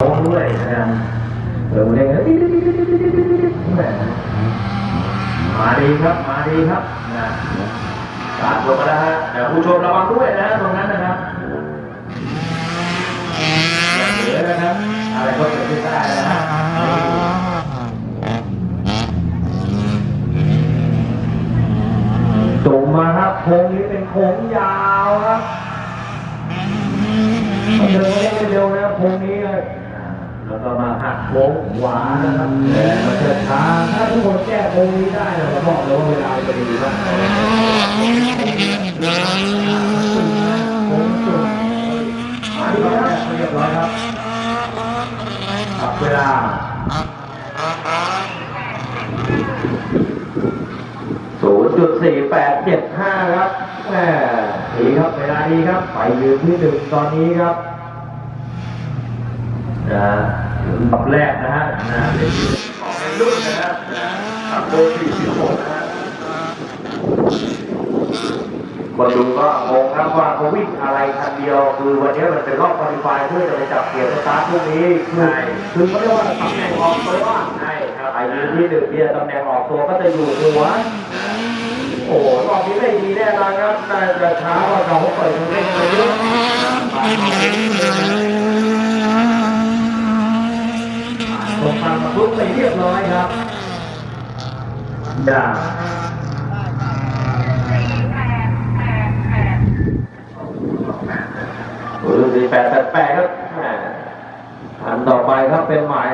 โค้งด้วยนะครับเออเด้งแล้วติ๊ดติ๊ดติ๊ดติ๊ดติ๊ดติ๊ดติ๊ดแหมาดีครับ มาดีครับนะกาดลงมาแล้วฮะแต่ผู้ชมระวังด้วยนะตรงนั้นนะครับเหลือนะครับ อะไรก็เกิดขึ้นได้นะฮะตรงมาครับโค้งนี้เป็นโค้งยาวครับเดินไม่เร็วนะโค้งนี้เลย แล้วก็มาหักโค้งขวานนะครับแต่มันจะช้าถ้าทุกคนแก้โค้งนี้ได้เราก็บอกเลยว่าเวลาจะดีมากโค้งสุดมาดีครับเรียบร้อยครับขับเวลาศูนย์จุดสี่แปดเจ็ดห้าครับแหมดีครับเวลาดีครับ ไปยืนที่หนึ่งตอนนี้ครับ นะถึงตับแรกนะฮะนะเป็นที่ของในรุ่นนะครับนะขับโดยสี่สิบหกนะฮะคนดูก็งงครับว่าเขาวิ่งอะไรคันเดียวคือวันนี้มันเป็นรอบคอลิฟายเพื่อจะไปจับเกียร์สตาร์ทพวกนี้คือคือเขาเรียกว่าตำแหน่งออกตัวใช่ครับไปยืนที่หนึ่งเนี่ยตำแหน่งออกตัวก็จะอยู่หัวโอ้โหรอบนี้ไม่ดีแน่นอนครับน่าจะช้ากว่าเขาเปิดเร่งไปเยอะ ตรงทุกไปเรียบร้อยครับอย่าโอ้ยสี่แปดแปดแปดครับแหมอันต่อไปครับเป็นหมาย